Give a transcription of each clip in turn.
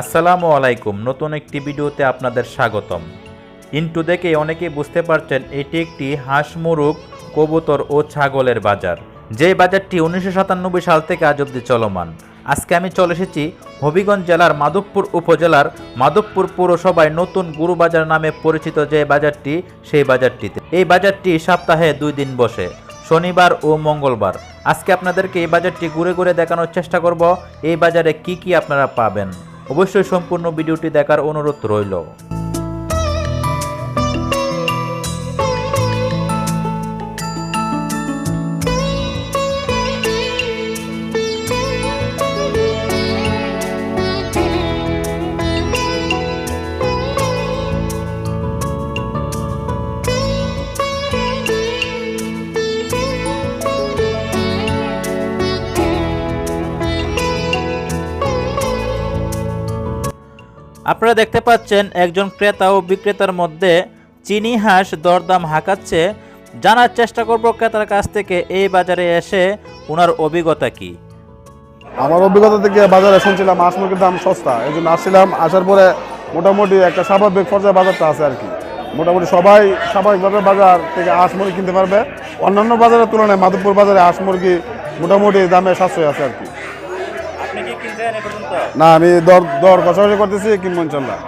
আসসালামু আলাইকুম, নতুন একটি ভিডিওতে আপনাদের স্বাগতম। ইন্টু দেখে অনেকেই বুঝতে পারছেন এটি একটি হাঁস, মুরগ, কবুতর ও ছাগলের বাজার, যে বাজারটি উনিশশো সাতানব্বই সাল থেকে আজ অব্দি চলমান। আজকে আমি চলে এসেছি হবিগঞ্জ জেলার মাধবপুর উপজেলার মাধবপুর পৌরসভায় নতুন গুরু বাজার নামে পরিচিত যে বাজারটি, সেই বাজারটিতে। এই বাজারটি সপ্তাহে দুই দিন বসে, শনিবার ও মঙ্গলবার। আজকে আপনাদেরকে এই বাজারটি ঘুরে ঘুরে দেখানোর চেষ্টা করব, এই বাজারে কি কি আপনারা পাবেন। অবশ্যই সম্পূর্ণ ভিডিওটি দেখার অনুরোধ রইল। আপনারা দেখতে পাচ্ছেন একজন ক্রেতা ও বিক্রেতার মধ্যে চিনি হাঁস দরদাম হাঁকাচ্ছে। জানার চেষ্টা করব ক্রেতার কাছ থেকে এই বাজারে এসে ওনার অভিজ্ঞতা কি? আমার অভিজ্ঞতা থেকে বাজারে শুনছিলাম হাঁস মুরগির দাম সস্তা। এই জন্য আসছিলাম আসার পরে মোটামুটি একটা স্বাভাবিক পর্যায়ে বাজারটা আছে আর কি। মোটামুটি সবাই স্বাভাবিকভাবে বাজার থেকে হাঁস মুরগি কিনতে পারবে। অন্যান্য বাজারের তুলনায় মাধবপুর বাজারে হাঁস মুরগি মোটামুটি দামে সাশ্রয় আছে আর কি। না, আমি দর দর কষাকষি করতেছি কিনবো ইনশাল্লাহ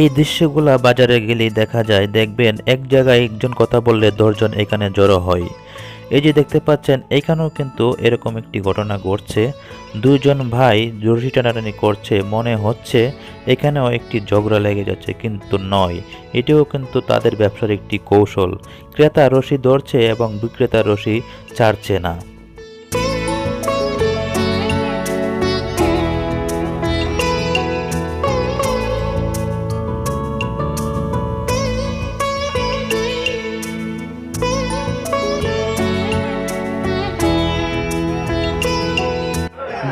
এই দৃশ্যগুলা বাজারে গেলেই দেখা যায়, দেখবেন এক জায়গায় একজন কথা বললে দশজন এখানে জড়ো হয়। এই যে দেখতে পাচ্ছেন, এখানেও কিন্তু এরকম একটি ঘটনা ঘটছে। দুইজন ভাই জরুরি টানাটানি করছে, মনে হচ্ছে এখানেও একটি ঝগড়া লেগে যাচ্ছে, কিন্তু নয়। এটিও কিন্তু তাদের ব্যবসার একটি কৌশল। ক্রেতা রশি ধরছে এবং বিক্রেতা রশি ছাড়ছে না।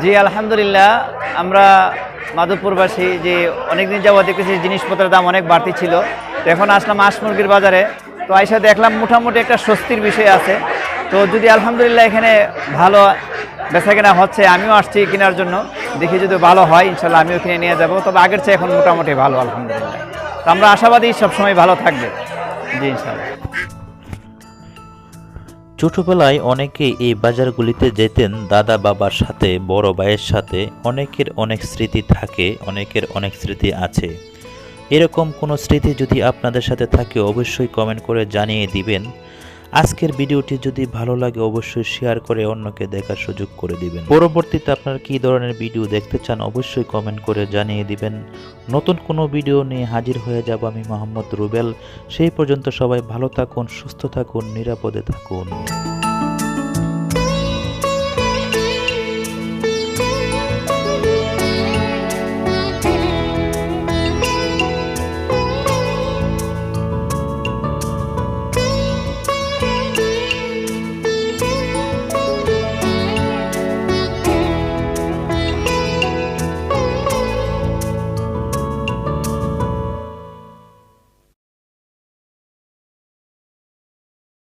জি, আলহামদুলিল্লাহ। আমরা মাধবপুরবাসী যে অনেকদিন যাবত দেখতেছি জিনিসপত্রের দাম অনেক বাড়তি ছিল। তো এখন আসলাম হাঁস মুরগির বাজারে। তো আইসা দেখলাম মোটামুটি একটা স্বস্তির বিষয় আছে। তো যদি আলহামদুলিল্লাহ এখানে ভালো বেচা কেনা হচ্ছে, আমিও আসছি কেনার জন্য। দেখি যদি ভালো হয়, ইনশাল্লাহ আমিও কিনে নিয়ে যাব। তবে আগের চেয়ে এখন মোটামুটি ভালো, আলহামদুলিল্লাহ। তো আমরা আশাবাদী সবসময় ভালো থাকবে। জি, ইনশাল্লাহ। ছোটবেলায় অনেকেই এই বাজারগুলিতে যেতেন দাদা বাবার সাথে, বড় ভাইয়ের সাথে। অনেকের অনেক স্মৃতি থাকে, অনেকের অনেক স্মৃতি আছে। এরকম কোনো স্মৃতি যদি আপনাদের সাথে থাকে, অবশ্যই কমেন্ট করে জানিয়ে দিবেন। আজকের ভিডিওটি যদি ভালো লাগে, অবশ্যই শেয়ার করে অন্যকে দেখার সুযোগ করে দিবেন। পরবর্তীতে আপনার কি ধরনের ভিডিও দেখতে চান, অবশ্যই কমেন্ট করে জানিয়ে দিবেন। নতুন কোনো ভিডিও নিয়ে হাজির হয়ে যাব আমি মোহাম্মদ রুবেল। সেই পর্যন্ত সবাই ভালো থাকুন, সুস্থ থাকুন, নিরাপদে থাকুন।